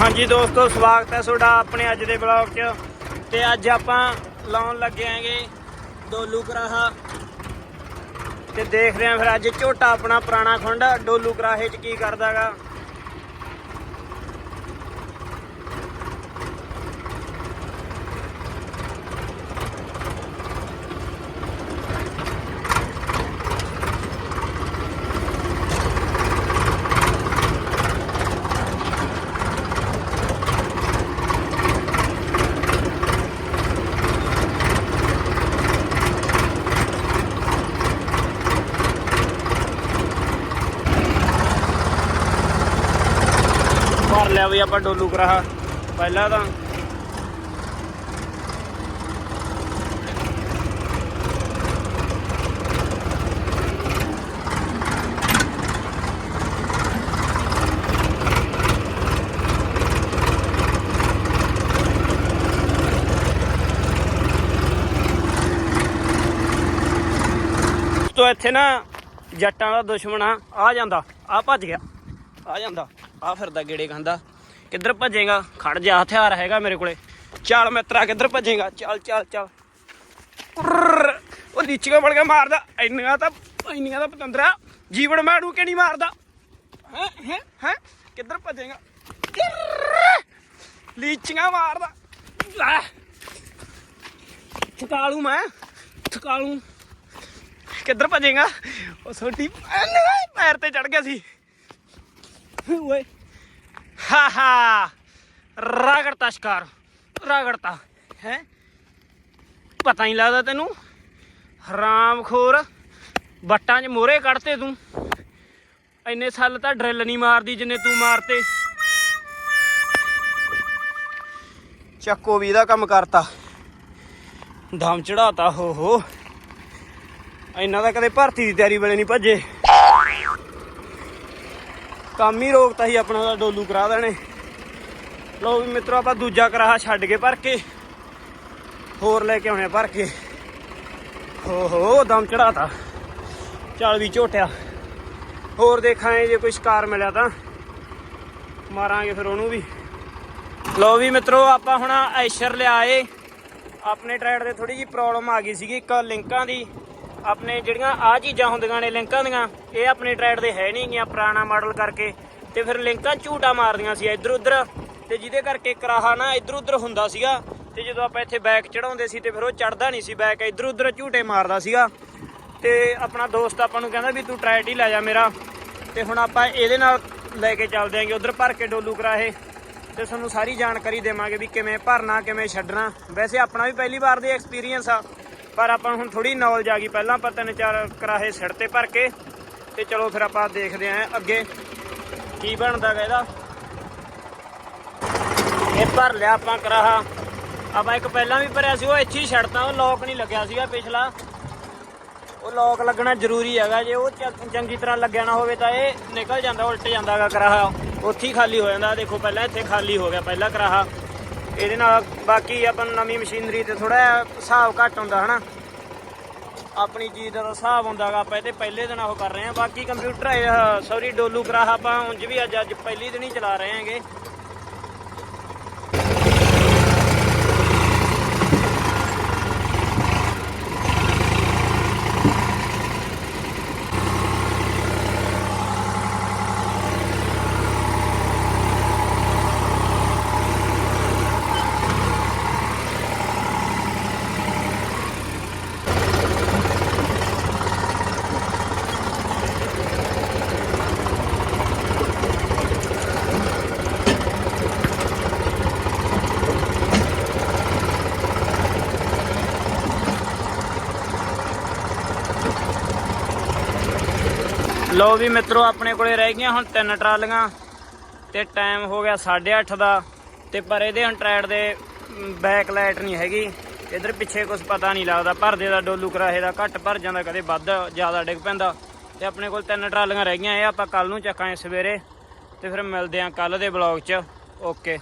ਹਾਂਜੀ ਦੋਸਤੋ, ਸਵਾਗਤ ਹੈ ਤੁਹਾਡਾ ਆਪਣੇ ਅੱਜ ਦੇ ਬਲੌਗ 'ਚ। ਤੇ ਅੱਜ ਆਪਾਂ ਲਾਉਣ ਲੱਗੇ ਆਂਗੇ ਡੋਲੂ ਕਰਾਹਾ ਤੇ ਦੇਖ ਰਹੇ ਆਂ ਫਿਰ ਅੱਜ ਝੋਟਾ ਆਪਣਾ ਪੁਰਾਣਾ ਖੁੰਡ ਡੋਲੂ ਕਰਾਹੇ 'ਚ ਕੀ ਕਰਦਾਗਾ ਭਰ ਲਿਆ ਵੀ ਆਪਾਂ ਡੋਲੂ ਕਰਾਹਾ, ਪਹਿਲਾਂ ਤਾਂ। ਤੋ ਇੱਥੇ ਨਾ ਜੱਟਾਂ ਦਾ ਦੁਸ਼ਮਣ ਆ ਆ ਜਾਂਦਾ, ਆ ਭੱਜ ਗਿਆ। ਆ ਜਾਂਦਾ, ਆ ਫਿਰਦਾ ਗੇੜੇ ਖਾਂਦਾ। ਕਿੱਧਰ ਭੱਜੇਗਾ? ਖੜ ਜਾ, ਹਥਿਆਰ ਹੈਗਾ ਮੇਰੇ ਕੋਲੇ। ਚੱਲ ਮਿੱਤਰਾ, ਕਿੱਧਰ ਭੱਜੇਗਾ? ਚੱਲ ਚੱਲ ਚੱਲ। ਉਹ ਨੀਚੀਆਂ ਬੜ ਕੇ ਮਾਰਦਾ। ਇੰਨੀਆਂ ਤਾਂ ਇੰਨੀਆਂ ਤਾਂ ਪਤੰਦਰਾ, ਜੀਵਨ ਮਾਰੂ ਕਿ ਨਹੀਂ ਮਾਰਦਾ। ਹੈ ਹੈ ਹੈ? ਕਿੱਧਰ ਭੱਜੇਗਾ? ਲੀਚੀਆਂ ਮਾਰਦਾ। ਲੈ, ਥਕਾ ਲੂ ਮੈਂ, ਥਕਾ ਲੂ। ਕਿੱਧਰ ਭੱਜੇਗਾ? ਉਹ ਛੋਟੀ ਪੈਰ ਤੇ ਚੜ ਗਿਆ ਸੀ। ਓਏ। ਹਾ ਹਾ ਰਗੜਤਾ ਸ਼ਿਕਾਰ, ਰਗੜਤਾ, ਹੈ? ਪਤਾ ਨਹੀਂ ਲੱਗਦਾ ਤੈਨੂੰ? ਹਰਾਮਖੋਰ ਵੱਟਾਂ 'ਚ ਮੋਰੇ ਕੱਢਤੇ ਤੂੰ। ਇੰਨੇ ਸਾਲ ਤਾਂ ਡਰਿਲ ਨਹੀਂ ਮਾਰਦੀ ਜਿੰਨੇ ਤੂੰ ਮਾਰਤੇ। ਚੱਕੋ ਵੀ ਇਹਦਾ ਕੰਮ ਕਰਤਾ। ਦਮ ਚੜਾਤਾ ਹੋ ਹੋ। ਇੰਨਾ ਦਾ ਕਦੇ ਭਰਤੀ ਦੀ ਤਿਆਰੀ ਵੇਲੇ ਨਹੀਂ ਭੱਜੇ। ਕੰਮ ਹੀ ਰੋਕਤਾ ਸੀ, ਆਪਣਾ ਦਾ ਡੋਲੂ ਕਰਾ ਦੇਣੇ। ਲੋ ਵੀ ਮਿੱਤਰੋ, ਆਪਾਂ ਦੂਜਾ ਕਰਾਹਾ ਛੱਡ ਕੇ ਭਰ ਕੇ, ਹੋਰ ਲੈ ਕੇ ਆਉਣੇ ਭਰ ਕੇ। ਹੋ ਹੋ, ਦਮ ਚੜਾਤਾ ਚੱਲ ਵੀ ਝੋਟਿਆ। ਹੋਰ ਦੇਖਾਂਗੇ ਜੇ ਕੋਈ ਸ਼ਿਕਾਰ ਮਿਲਿਆ ਤਾਂ, ਮਾਰਾਂਗੇ ਫਿਰ ਉਹਨੂੰ ਵੀ। ਲੋ ਵੀ ਮਿੱਤਰੋ, ਆਪਾਂ ਹੁਣ ਐਸ਼ਰ ਲਿਆਏ। ਆਪਣੇ ਟਰੈਕਟਰ ਤੇ ਥੋੜੀ ਜੀ ਪ੍ਰੋਬਲਮ ਆ ਗਈ ਸੀਗੀ, ਇੱਕ ਲਿੰਕਾਂ ਦੀ। ਆਪਣੇ ਜਿਹੜੀਆਂ ਆ ਚੀਜ਼ਾਂ ਹੁੰਦੀਆਂ ਨੇ ਲਿੰਕਾਂ ਦੀਆਂ, ਇਹ ਆਪਣੇ ਟਰੈਡ ਦੇ ਹੈ ਨਹੀਂ ਗੀਆਂ ਪੁਰਾਣਾ ਮਾਡਲ ਕਰਕੇ। ਤੇ ਫਿਰ ਲਿੰਕਾਂ ਝੂਟਾ ਮਾਰਦੀਆਂ ਸੀ ਇੱਧਰ ਉੱਧਰ। ਤੇ ਜਿਹਦੇ ਕਰਕੇ ਕਰਾਹਾ ਨਾ ਇੱਧਰ ਉੱਧਰ ਹੁੰਦਾ ਸੀਗਾ। ਤੇ ਜਦੋਂ ਆਪਾਂ ਇੱਥੇ ਬੈਕ ਚੜਾਉਂਦੇ ਸੀ ਤੇ ਫਿਰ ਉਹ ਚੜਦਾ ਨਹੀਂ ਸੀ ਬੈਕ ਇੱਧਰ ਉੱਧਰ ਝੂਟੇ ਮਾਰਦਾ ਸੀਗਾ। ਤੇ ਆਪਣਾ ਦੋਸਤ ਆਪਾਂ ਨੂੰ ਕਹਿੰਦਾ ਵੀ ਤੂੰ ਟਰੈਡ ਹੀ ਲੈ ਜਾ ਮੇਰਾ। ਤੇ ਹੁਣ ਆਪਾਂ ਇਹਦੇ ਨਾਲ ਲੈ ਕੇ ਚੱਲਦੇ ਆਂਗੇ, ਉਧਰ ਭਰ ਕੇ ਡੋਲੂ ਕਰਾਹੇ ਤੇ ਤੁਹਾਨੂੰ ਸਾਰੀ ਜਾਣਕਾਰੀ ਦੇਵਾਂਗੇ ਵੀ ਕਿਵੇਂ ਭਰਨਾ, ਕਿਵੇਂ ਛੱਡਣਾ। ਵੈਸੇ ਆਪਣਾ ਵੀ ਪਹਿਲੀ ਵਾਰ ਦੇ ਐਕਸਪੀਰੀਅੰਸ ਆ। ਪਰ ਆਪਾਂ ਨੂੰ ਹੁਣ ਥੋੜੀ ਨੌਲੇਜ ਆ ਗਈ। ਪਹਿਲਾਂ ਆਪਾਂ ਤਿੰਨ ਚਾਰ ਕਰਾਹੇ ਸਿਰ ਤੇ ਭਰ ਕੇ ਤੇ ਚਲੋ ਫਿਰ ਆਪਾਂ ਦੇਖਦੇ ਆਂ ਅੱਗੇ ਕੀ ਬਣਦਾ ਗਾ ਇਹਦਾ। ਇਹ ਭਰ ਲਿਆ ਆਪਾਂ ਕਰਾਹਾ। ਆਪਾਂ ਇੱਕ ਪਹਿਲਾਂ ਵੀ ਭਰਿਆ ਸੀ, ਉਹ ਇੱਥੇ ਹੀ ਛੱਡਤਾ, ਉਹ ਲੋਕ ਨਹੀਂ ਲੱਗਿਆ ਸੀਗਾ ਪਿਛਲਾ। ਉਹ ਲੋਕ ਲੱਗਣਾ ਜ਼ਰੂਰੀ ਹੈਗਾ, ਜੇ ਉਹ ਚੰਗੀ ਤਰ੍ਹਾਂ ਲੱਗਿਆ ਨਾ ਹੋਵੇ ਤਾਂ ਇਹ ਨਿਕਲ ਜਾਂਦਾ, ਉਲਟ ਜਾਂਦਾਗਾ ਕਰਾਹਾ। ਉੱਥੇ ਹੀ ਖਾਲੀ ਹੋ ਜਾਂਦਾ ਦੇਖੋ ਪਹਿਲਾਂ ਇੱਥੇ ਖਾਲੀ ਹੋ ਗਿਆ, ਪਹਿਲਾ ਕਰਾਹਾ। ਇਹਦੇ ਨਾਲ ਬਾਕੀ ਆਪਾਂ ਨੂੰ ਨਵੀਂ ਮਸ਼ੀਨਰੀ ਤੇ ਥੋੜਾ ਹਿਸਾਬ ਘੱਟ ਹੁੰਦਾ ਹਨਾ? ਆਪਣੀ ਚੀਜ਼ ਦਾ ਤਾਂ ਹਿਸਾਬ ਹੁੰਦਾਗਾ ਆਪਾਂ ਇਹਦੇ ਪਹਿਲੇ ਦਿਨ ਉਹ ਕਰ ਰਹੇ ਹਾਂ। ਬਾਕੀ ਕੰਪਿਊਟਰ ਸੌਰੀ ਡੋਲੂ ਕਰਾਹਾ ਆਪਾਂ ਉਂਝ ਵੀ ਅੱਜ ਅੱਜ ਪਹਿਲੀ ਦਿਨ ਹੀ ਚਲਾ ਰਹੇ ਹਾਂਗੇ। ਲਓ ਵੀ ਮਿੱਤਰੋ, ਆਪਣੇ ਕੋਲੇ ਰਹਿ ਗਈਆਂ ਹੁਣ ਤਿੰਨ ਟਰਾਲੀਆਂ ਤੇ ਟਾਈਮ ਹੋ ਗਿਆ 8:30 ਦਾ ਤੇ ਪਰ ਇਹਦੇ ਹੁਣ ਟਰੈਡ ਦੇ ਬੈਕ ਲਾਈਟ ਨਹੀਂ ਹੈਗੀ। ਇਧਰ ਪਿੱਛੇ ਕੁਝ ਪਤਾ ਨਹੀਂ ਲੱਗਦਾ, ਭਰਦੇ ਦਾ ਡੋਲੂ ਕਰਾਹੇ ਦਾ, ਘੱਟ ਭਰ ਜਾਂਦਾ, ਕਦੇ ਵੱਧ ਜ਼ਿਆਦਾ ਡਿੱਗ ਪੈਂਦਾ। ਤੇ ਆਪਣੇ ਕੋਲ ਤਿੰਨ ਟਰਾਲੀਆਂ ਰਹਿ ਗਈਆਂ, ਇਹ ਆਪਾਂ ਕੱਲ ਨੂੰ ਚੱਕਾਂਗੇ ਸਵੇਰੇ ਤੇ ਫਿਰ ਮਿਲਦੇ ਆਂ ਕੱਲ ਦੇ ਬਲੌਗ 'ਚ। ਓਕੇ